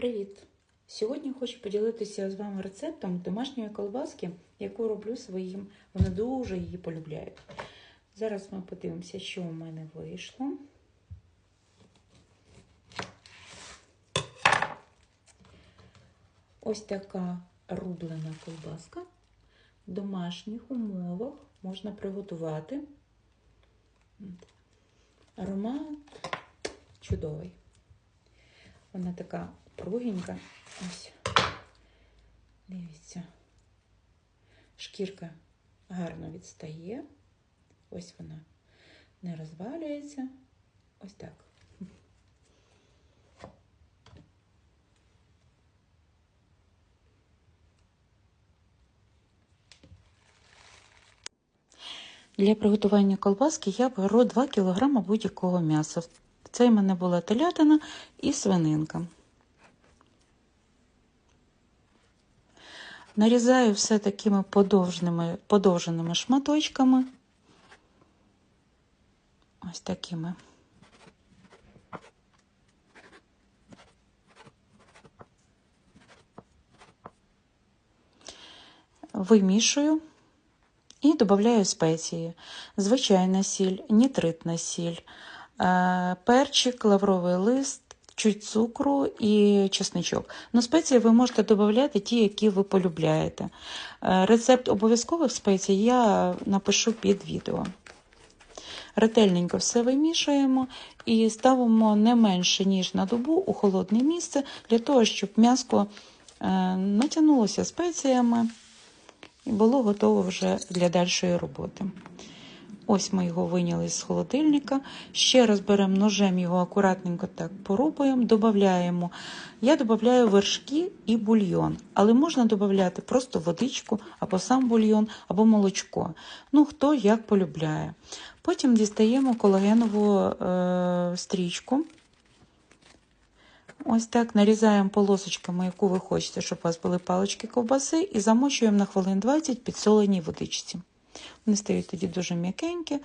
Привіт! Сьогодні хочу поділитися з вами рецептом домашньої колбаски, яку роблю своїм. Вони дуже її полюбляють. Зараз ми подивимося, що у мене вийшло. Ось така рублена колбаска. В домашніх умовах можна приготувати. Аромат чудовий. Вона така пругенька. Ось. Дивіться. Шкірка гарно відстає. Ось вона не розвалюється. Ось так. Для приготування колбаски я беру 2 кг будь-якого м'яса. Це в мене була телятина і свининка. Нарізаю все такими подовженими, подовженими шматочками. Ось такими. Вимішую і додаю спеції. Звичайна сіль, нітритна сіль, перчик, лавровий лист, чуть цукру і чесничок. Ну, спеції ви можете додати ті, які ви полюбляєте. Рецепт обов'язкових спецій я напишу під відео. Ретельненько все вимішуємо і ставимо не менше, ніж на добу у холодне місце, для того, щоб м'яско натягнулося спеціями і було готово вже для дальшої роботи. Ось ми його виняли з холодильника. Ще раз беремо ножем його акуратненько так порубаємо, додаємо. Я додаю вершки і бульйон, але можна додати просто водичку, або сам бульйон, або молочко. Ну, хто як полюбляє. Потім дістаємо колагенову е, стрічку. Ось так нарізаємо полосочками, яку ви хочете, щоб у вас були палички ковбаси, і замочуємо на хвилин 20 підсоленій водичці. Вони стають тоді дуже м'якенькі,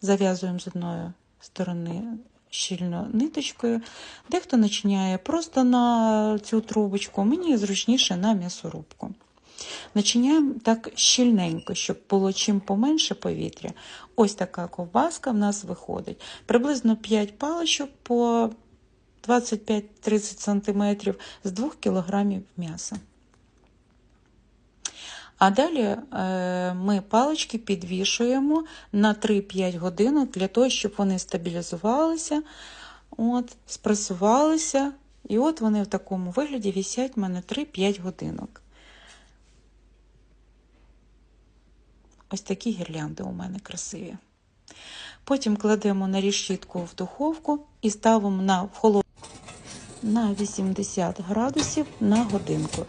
зав'язуємо з одної сторони щільно ниточкою. Дехто начиняє просто на цю трубочку, мені зручніше на м'ясорубку. Начиняємо так щільненько, щоб було чим поменше повітря. Ось така ковбаска в нас виходить. Приблизно 5 паличок по 25-30 см з 2 кг м'яса. А далі ми палички підвішуємо на 3-5 годин для того, щоб вони стабілізувалися, от, спресувалися. І от вони в такому вигляді висять в мене 3-5 годинок. Ось такі гірлянди у мене красиві. Потім кладемо на решітку в духовку і ставимо на холодну на 80 градусів на годинку.